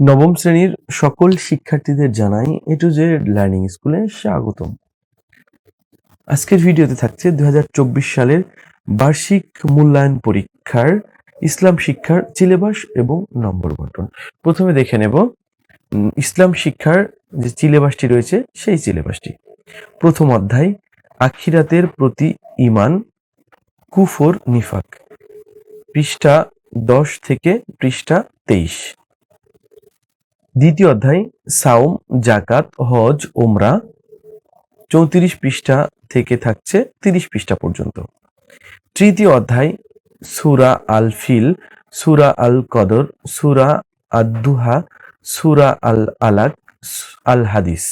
নবম শ্রেণির সকল শিক্ষার্থীদের জানাই এ টু জেড লার্নিং স্কুলে স্বাগতম। আজকের ভিডিওতে থাকছে দু হাজার চব্বিশ সালের বার্ষিক মূল্যায়ন পরীক্ষার ইসলাম শিক্ষার সিলেবাস এবং নম্বর বন্টন। প্রথমে দেখে নেব ইসলাম শিক্ষার যে সিলেবাসটি রয়েছে, সেই সিলেবাসটি। প্রথম অধ্যায়, আখিরাতের প্রতি ইমান কুফর, নিফাক। পৃষ্ঠা দশ থেকে পৃষ্ঠা তেইশ। দ্বিতীয় অধ্যায় সাউম জাকাত হজ ওমরা চৌত্রিশ পৃষ্ঠা থেকে থাকছে তিরিশ পৃষ্ঠা পর্যন্ত। তৃতীয় অধ্যায়, সুরা আল ফিল সুরা আল কদর সুরা আদুহা সুরা আল আলাক আল হাদিস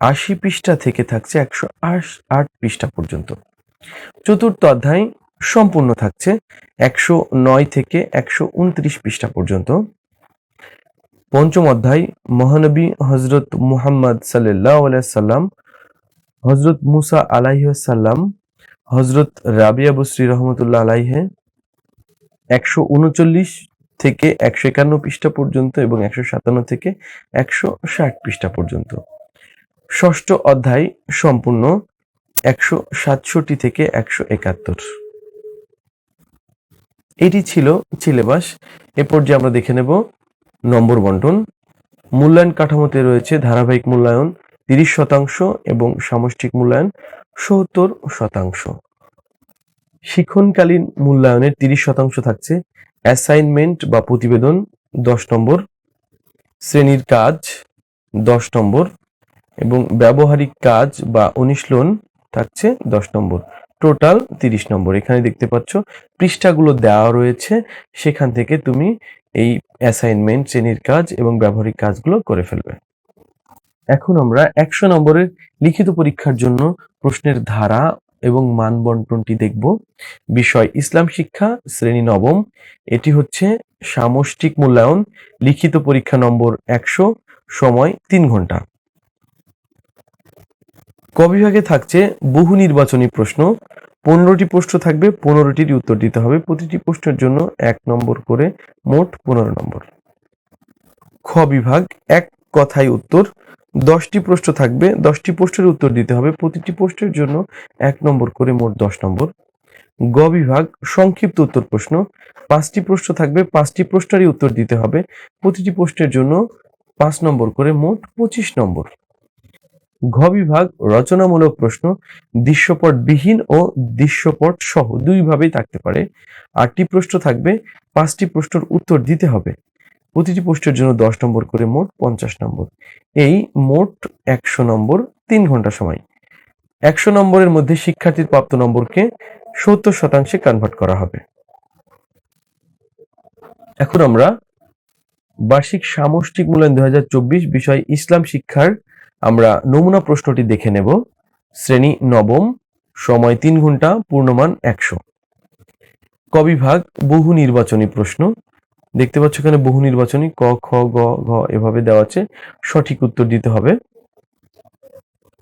আশি পৃষ্ঠা থেকে থাকছে একশো আট পৃষ্ঠা পর্যন্ত। চতুর্থ অধ্যায় সম্পূর্ণ থাকছে একশো নয় থেকে একশো উনত্রিশ পৃষ্ঠা পর্যন্ত। পঞ্চম অধ্যায়, মহানবী হজরত মুহাম্মদ সাল্লাম হজরত মুসা আলাইসাল্লাম হজরত রাবিয়া বসরি রহমতুল্লাহ আলাইহে, একশো উনচল্লিশ থেকে একশো একান্ন পৃষ্ঠা পর্যন্ত এবং একশো সাতান্ন থেকে একশো ষাট পৃষ্ঠা পর্যন্ত। ষষ্ঠ অধ্যায় সম্পূর্ণ একশো সাতষট্টি থেকে একশো একাত্তর। এটি ছিল সিলেবাস। এরপর যে আমরা দেখে নেব নম্বর বন্টন। মূল্যায়ন কাঠামোতে রয়েছে ধারাবাহিক মূল্যায়ন তিরিশ শতাংশ এবং সামষ্টিক মূল্যায়ন সত্তর শতাংশ। শিক্ষণকালীন মূল্যায়নের তিরিশ শতাংশ থাকছে। অ্যাসাইনমেন্ট বা প্রতিবেদন দশ নম্বর। শ্রেণির কাজ দশ নম্বর এবং ব্যবহারিক কাজ বা অনুশীলন থাকছে দশ নম্বর। টোটাল তিরিশ নম্বর। এখানে দেখতে পাচ্ছ পৃষ্ঠাগুলো দেওয়া রয়েছে। সেখান থেকে তুমি এই অ্যাসাইনমেন্ট শ্রেণির কাজ এবং ব্যবহারিক কাজগুলো করে ফেলবে। এখন আমরা একশো নম্বরের লিখিত পরীক্ষার জন্য প্রশ্নের ধারা এবং মান বন্টনটি দেখব। বিষয় ইসলাম শিক্ষা, শ্রেণি নবম। এটি হচ্ছে সামষ্টিক মূল্যায়ন, লিখিত পরীক্ষা নম্বর একশো, সময় তিন ঘণ্টা। ক বিভাগে থাকছে বহু নির্বাচনী প্রশ্ন পনেরোটি প্রশ্ন থাকবে পনেরোটির উত্তর দিতে হবে। প্রতিটি প্রশ্নের জন্য এক নম্বর করে মোট পনেরো নম্বর। খ বিভাগ, এক কথায় উত্তর। দশটি প্রশ্ন থাকবে, দশটি প্রশ্নের উত্তর দিতে হবে। প্রতিটি প্রশ্নের জন্য এক নম্বর করে মোট দশ নম্বর। গ বিভাগ, সংক্ষিপ্ত উত্তর প্রশ্ন। পাঁচটি প্রশ্ন থাকবে, পাঁচটি প্রশ্নেরই উত্তর দিতে হবে। প্রতিটি প্রশ্নের জন্য পাঁচ নম্বর করে মোট পঁচিশ নম্বর। ঘ বিভাগ রচনামূলক প্রশ্ন দৃশ্যপট বিহীন ও দৃশ্যপট সহ দুইভাবেই থাকতে পারে। আটটি প্রশ্ন থাকবে, পাঁচটি প্রশ্নের উত্তর দিতে হবে। প্রতিটি প্রশ্নের জন্য দশ নম্বর করে মোট পঞ্চাশ নম্বর। এই মোট একশো নম্বর তিন ঘণ্টা সময়। একশো নম্বরের মধ্যে শিক্ষার্থীর প্রাপ্ত নম্বরকে সত্তর শতাংশে কনভার্ট করা হবে। এখন আমরা বার্ষিক সামষ্টিক মূল্যায়ন দুই বিষয় ইসলাম শিক্ষার আমরা নমুনা প্রশ্নটি দেখে নেব। শ্রেণি নবম, সময় তিন ঘণ্টা, পূর্ণমান একশো। কবিভাগ বহু নির্বাচনী প্রশ্ন। দেখতে পাচ্ছ এখানে বহু নির্বাচনী, ক, খ, গ, ঘ এভাবে দেওয়া আছে। সঠিক উত্তর দিতে হবে।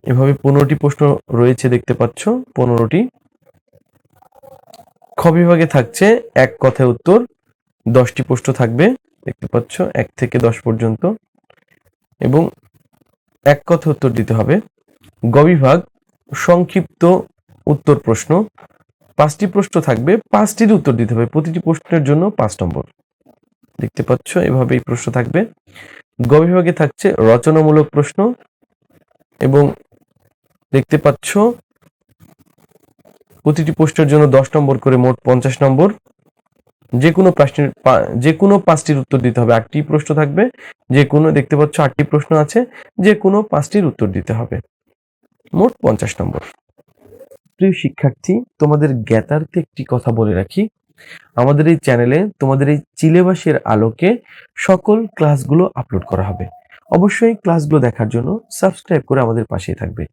এভাবে পনেরোটি প্রশ্ন রয়েছে দেখতে পাচ্ছ, পনেরোটি। খ বিভাগে থাকছে এক কথায় উত্তর, দশটি প্রশ্ন থাকবে, দেখতে পাচ্ছ, এক থেকে দশ পর্যন্ত। এবং এক কথা উত্তর দিতে হবে। গ বিভাগ সংক্ষিপ্ত উত্তর প্রশ্ন। পাঁচটি প্রশ্ন থাকবে পাঁচটির উত্তর দিতে হবে। প্রতিটি প্রশ্নের জন্য পাঁচ নম্বর। দেখতে পাচ্ছ এভাবে এই প্রশ্ন থাকবে। গ বিভাগে থাকছে রচনামূলক প্রশ্ন এবং দেখতে পাচ্ছ, প্রতিটি প্রশ্নের জন্য দশ নম্বর করে মোট পঞ্চাশ নম্বর। যে কোনো প্রশ্নের যে কোনো পাঁচটির উত্তর দিতে হবে। আটটি প্রশ্ন থাকবে যে কোনো দেখতে পাচ্ছ আটটি প্রশ্ন আছে যে কোনো পাঁচটির উত্তর দিতে হবে। মোট পঞ্চাশ নম্বর। প্রিয় শিক্ষার্থী, তোমাদের জ্ঞাতার্থে একটি কথা বলে রাখি। আমাদের এই চ্যানেলে তোমাদের এই সিলেবাসের আলোকে সকল ক্লাসগুলো আপলোড করা হবে। অবশ্যই ক্লাসগুলো দেখার জন্য সাবস্ক্রাইব করে আমাদের পাশেই থাকবে।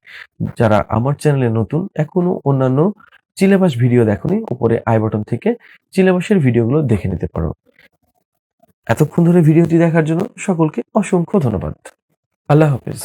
যারা আমার চ্যানেলে নতুন, এখনও অন্যান্য সিলেবাস ভিডিও দেখনি, উপরে আই বাটন থেকে সিলেবাসের ভিডিওগুলো দেখে নিতে পারো। এতক্ষণ ধরে ভিডিওটি দেখার জন্য সকলকে অসংখ্য ধন্যবাদ। আল্লাহ হাফেজ।